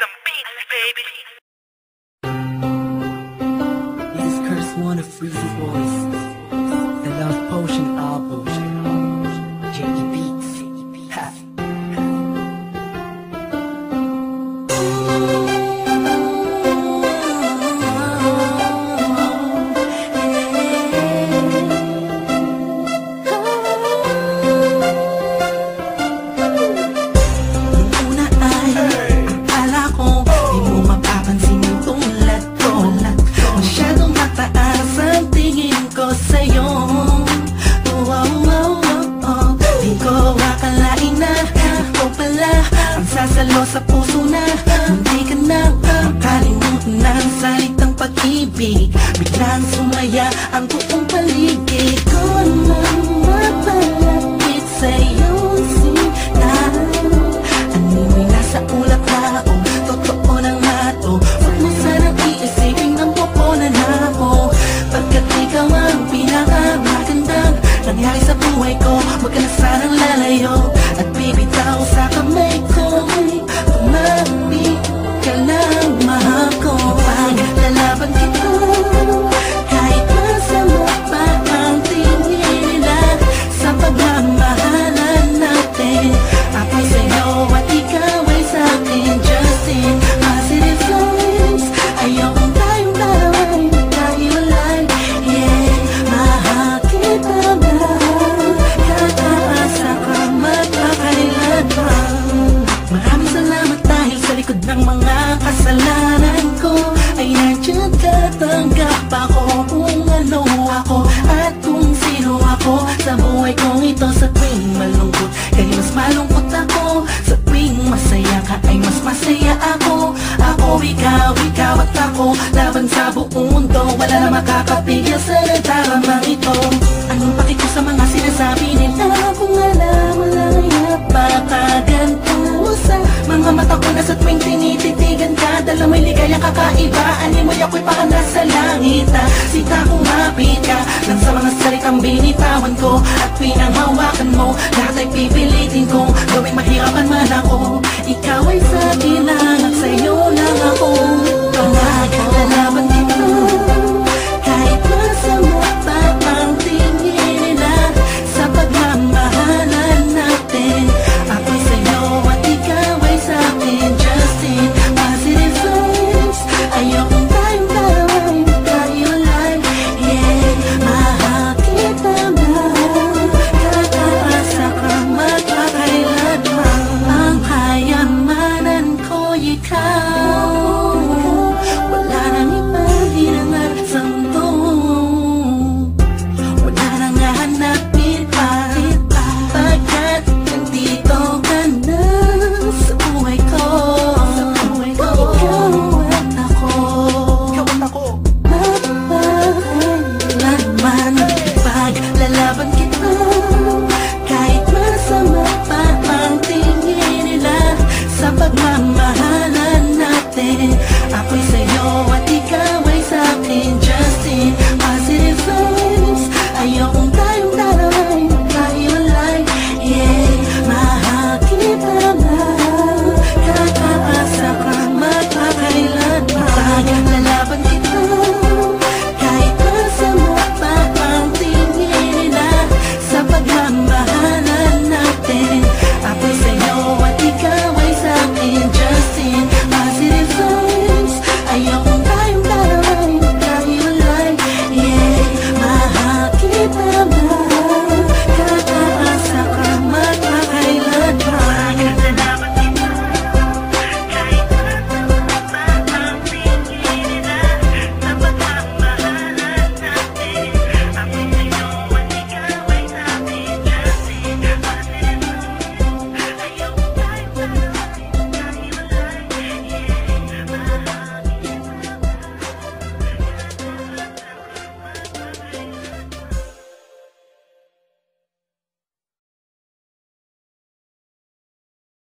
some beats, baby. This is Curse One of Freezy Voice. Ang sasalo sa puso na Hindi ka na makalimutan ng salitang pag-ibig. Biglang sumaya ang buong paligid. Ko nang mapalapit sa'yo Sinan Animoy nasa ulat na o Totoo na nga to. Huwag mo sanang iisipin ng poponan na ako Pagkat ikaw ang pinakamagandang Nangyari sa buhay ko Huwag ka na sanang lalayo mga kasalanan ko. Ay nandiyan ka, tanggap ako kung ano ako At kung sino ako. Sa buhay kong ito Sa tuwing malungkot, kay mas malungkot ako. Sa tuwing masaya ka, ay mas masaya ako. Ako, ikaw, ikaw at ako. Laban sa buong mundo, wala na makakapigil sa nagtaramang ito sa may ligayang kakaiba. Animoy ako'y parang nasa langit na Sita kumapit ka. Lang sa mga salitang binitawan ko At pinanghawakan mo Lahat ay pipilitin kong Gawing mahirapan man ako. Ikaw ay sa akin ah.